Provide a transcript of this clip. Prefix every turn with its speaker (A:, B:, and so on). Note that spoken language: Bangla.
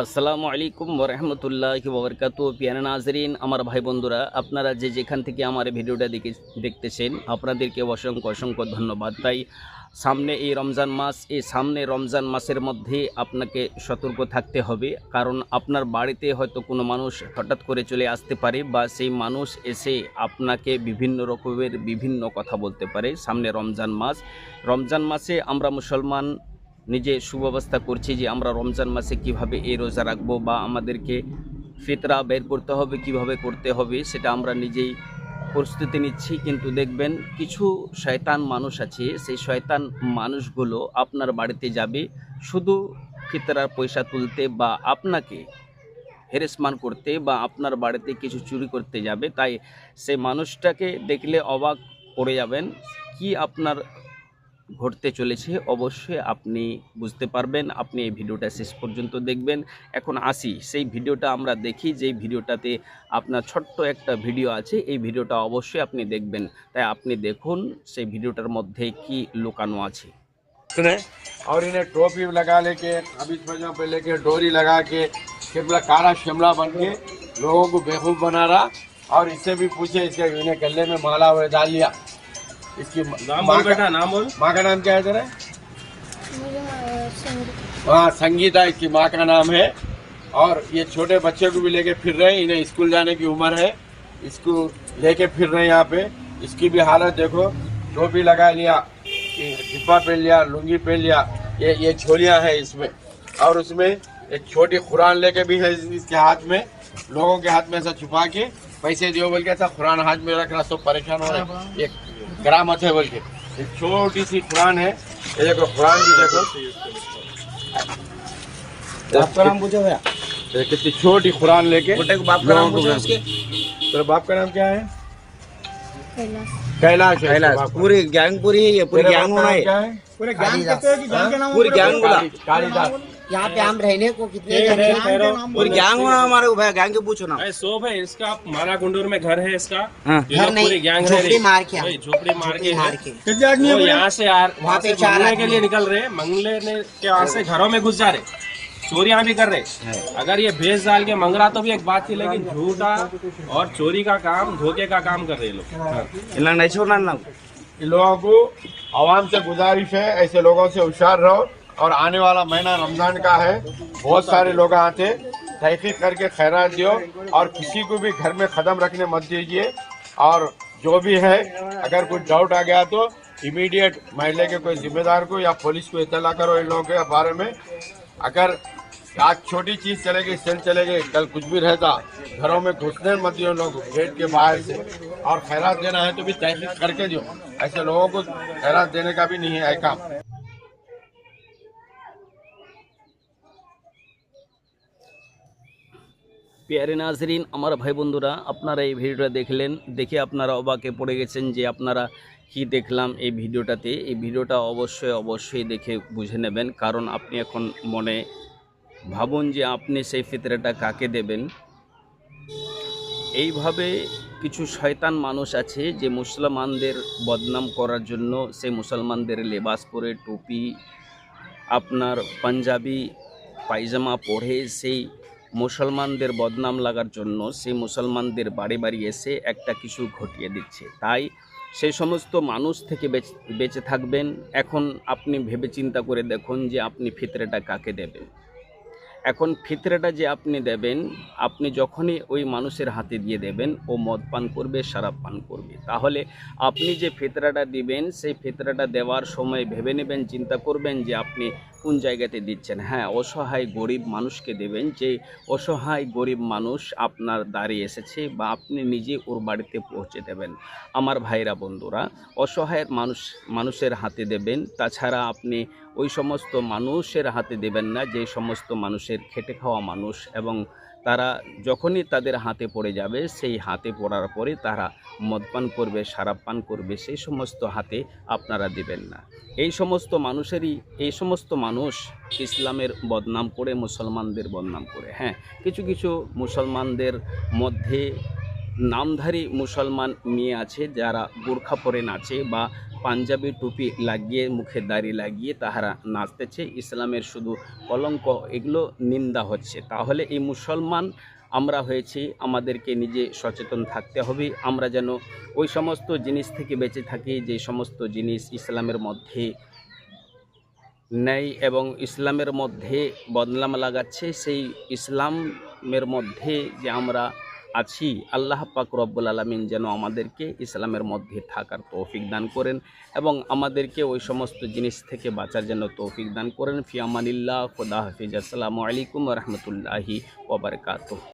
A: আসসালামু আলাইকুম ওরহমতুল্লাহ ববরকাত পিয়ানা নাজরিন, আমার ভাই বন্ধুরা, আপনারা যে যেখান থেকে আমার ভিডিওটা দেখে, দেখতেছেন, আপনাদেরকে অসংখ্য অসংখ্য ধন্যবাদ। তাই সামনে এই রমজান মাস, এই সামনে রমজান মাসের মধ্যে আপনাকে সতর্ক থাকতে হবে, কারণ আপনার বাড়িতে হয়তো কোনো মানুষ হঠাৎ করে চলে আসতে পারে বা সেই মানুষ এসে আপনাকে বিভিন্ন রকমের বিভিন্ন কথা বলতে পারে সামনে রমজান মাস। রমজান মাসে আমরা মুসলমান নিজে সুব্যবস্থা করছি যে আমরা রমজান মাসে কীভাবে এই রোজা রাখব বা আমাদেরকে ফিতরা বের করতে হবে, কীভাবে করতে হবে, সেটা আমরা নিজেই প্রস্তুতি নিচ্ছি। কিন্তু দেখবেন কিছু শয়তান মানুষ আছে, সেই শয়তান মানুষগুলো আপনার বাড়িতে যাবে শুধু ফিতরার পয়সা তুলতে বা আপনাকে হেরেসমান করতে বা আপনার বাড়িতে কিছু চুরি করতে যাবে। তাই সেই মানুষটাকে দেখলে অবাক পড়ে যাবেন, কি আপনার ঘটতে চলেছে অবশ্যই আপনি বুঝতে পারবেন আপনি এই ভিডিওটা শেষ পর্যন্ত দেখবেন এখন আসি সেই ভিডিওটা আমরা দেখি যেই ভিডিওটাতে আপনার ছোট্ট একটা ভিডিও আছে এই ভিডিওটা অবশ্যই আপনি দেখবেন তাই আপনি দেখুন সেই ভিডিওটার মধ্যে কি লুকানো আছে
B: ने और इन्हें टोपी लगा लेके अभी पजामा पे लेके डोरी लगा के शिमला काला शिमला बन के लोगों को बेवकूफ बना रहा और इससे भी पूछे इसके इन्हें गले में माला हुए डाल लिया इसकी
C: नाम
B: माँ
C: बोल बेटा नाम बोल।
B: माँ का नाम क्या है तेरा?
D: मुझे संगीत।
B: हाँ संगीता इसकी माँ का नाम है। और ये छोटे बच्चे को भी लेके फिर रहे हैं इन्हें स्कूल जाने की उम्र है। इसको लेके फिर रहे हैं यहाँ पे। इसकी भी हालत देखो टोपी लगा लिया डिब्बा पहन लिया लुंगी पहन लिया ये ये छोलियाँ हैं इसमें। और उसमें एक छोटी कुरान लेके भी है इसके हाथ में। लोगों के हाथ में ऐसा छुपा के पैसे दियो बोल के ऐसा कुरान हाथ में रख रहा सब परेशान हो रहे हैं। ग्रामत है बोल के। एक छोटी सी कुरान है। ये देखो कुरान भी देखो।
C: आपका नाम पूछो भैया।
B: ये कितनी छोटी कुरान लेके
C: बेटे को बाप का नाम
B: लोगों
C: पूछो उसके।
B: तेरे बाप का नाम क्या है?
D: कैलाश।
B: कैलाश बाप का।
C: पूरी गैंग पूरी है ये पूरी गैंग
B: बाप का
C: है।
E: पूरे कहते हैं कि के नाम
C: पूरी गैंग बोला
B: काली- कालिदास।
E: यहाँ पे हम रहने को कितने
C: है,
E: हैं? बोलो।
C: गैंग हमारे गैंग के पूछो ना।
F: भाई सोप है इसका माला गुंडूर में घर है इसका।
C: हाँ।
E: घर नहीं,
F: गैंग
E: झोपड़ी मार के
F: झोपड़ी मार के
E: मार के।
B: हैं
F: यहाँ से यार
E: वहाँ पे
F: से मंगले के लिए निकल रहे मंगले ने के यहाँ से घरों में घुस जा रहे चोरियाँ भी कर रहे अगर ये भेज डाल के मंगरा तो भी एक बात थी लेकिन झूठा और चोरी का काम धोखे का काम कर रहे लोग।
C: नहीं छोड़ना
B: लोगों को आवाम से गुजारिश है ऐसे लोगों से होशियार रहो। और आने वाला महीना रमज़ान का है। बहुत सारे लोग आते तहकीक करके खैरात दियो और किसी को भी घर में कदम रखने मत दीजिए। और जो भी है, अगर कुछ डाउट आ गया तो इमीडिएट महिला के कोई जिम्मेदार को या पुलिस को इतला करो इन लोगों के बारे में। अगर आज छोटी चीज़ चलेगी, सेल चले चलेगी, कल कुछ भी रहता, घरों में घुसने मत दियो लोग गेट के बाहर से। और खैरात देना है तो भी तहकीक करके दो ऐसे लोगों को खैरात देने का भी नहीं है काम।
A: পেয়ারে নাজরিন, আমার ভাই বন্ধুরা, আপনারা এই ভিডিওটা দেখলেন, দেখে আপনারা অবাকে পড়ে গেছেন যে আপনারা কি দেখলাম এই ভিডিওটাতে। এই ভিডিওটা অবশ্যই অবশ্যই দেখে বুঝে নেবেন, কারণ আপনি এখন মনে ভাবুন যে আপনি সেই ফিতরাটা কাকে দেবেন। এইভাবে কিছু শয়তান মানুষ আছে যে মুসলমানদের বদনাম করার জন্য সেই মুসলমানদের লেবাস পরে টুপি, আপনার পাঞ্জাবি, পায়জামা পরে সেই মুসলমানদের বদনাম লাগার জন্য সেই মুসলমানদের বাড়ি বাড়ি এসে একটা কিছু ঘটিয়ে দিচ্ছে। তাই সেই সমস্ত মানুষ থেকে বেঁচে থাকবেন। এখন আপনি ভেবে চিন্তা করে দেখুন যে আপনি ফিতরেটা কাকে দেবেন। এখন ফিতরাটা যে আপনি দেবেন, আপনি যখনই ওই মানুষের হাতে দিয়ে দেবেন, ও মদ পান করবে, শরাব পান করবে। তাহলে আপনি যে ফিতরাটা দিবেন, সেই ফিতরাটা দেওয়ার সময় ভেবে নেবেন, চিন্তা করবেন যে আপনি কোন জায়গাতে দিচ্ছেন? হ্যাঁ অসহায় গরিব মানুষকে দেবেন যে অসহায় গরিব মানুষ আপনার দাঁড়িয়ে এসেছে বা আপনি নিজে ওর বাড়িতে পৌঁছে দেবেন। আমার ভাইরা বন্ধুরা, অসহায় মানুষ, মানুষের হাতে দেবেন। তাছাড়া আপনি ওই সমস্ত মানুষের হাতে দেবেন না যে সমস্ত মানুষের খেটে খাওয়া মানুষ এবং তারা যখনই তাদের হাতে পড়ে যাবে, সেই হাতে পড়ার পরে তারা মদপান করবে, সারাপ পান করবে, সেই সমস্ত হাতে আপনারা দেবেন না। এই সমস্ত মানুষেরই, এই সমস্ত মানুষ ইসলামের বদনাম করে, মুসলমানদের বদনাম করে। হ্যাঁ কিছু কিছু মুসলমানদের মধ্যে নামধারী মুসলমান মেয়ে আছে যারা বোরখা পরে নাচে বা পাঞ্জাবি টুপি লাগিয়ে, মুখে দাড়ি লাগিয়ে তাহারা নাচতেছে। ইসলামের শুধু কলঙ্ক, এগুলো নিন্দা হচ্ছে। তাহলে এই মুসলমান আমরা হয়েছি, আমাদেরকে নিজে সচেতন থাকতে হবে। আমরা যেন ওই সমস্ত জিনিস থেকে বেঁচে থাকি, যে সমস্ত জিনিস ইসলামের মধ্যে নেই এবং ইসলামের মধ্যে বদনাম লাগাচ্ছে, সেই ইসলামের মধ্যে যে আমরা আছি। আল্লাহ পাক রব্বুল আলমিন যেন আমাদেরকে ইসলামের মধ্যে থাকার তৌফিক দান করেন এবং আমাদেরকে ওই সমস্ত জিনিস থেকে বাঁচার জন্য তৌফিক দান করেন। ফিয়ামানিল্লাহ খুদা হাফিজ। আসসালামু আলাইকুম রহমতুল্লাহি ওবরকাত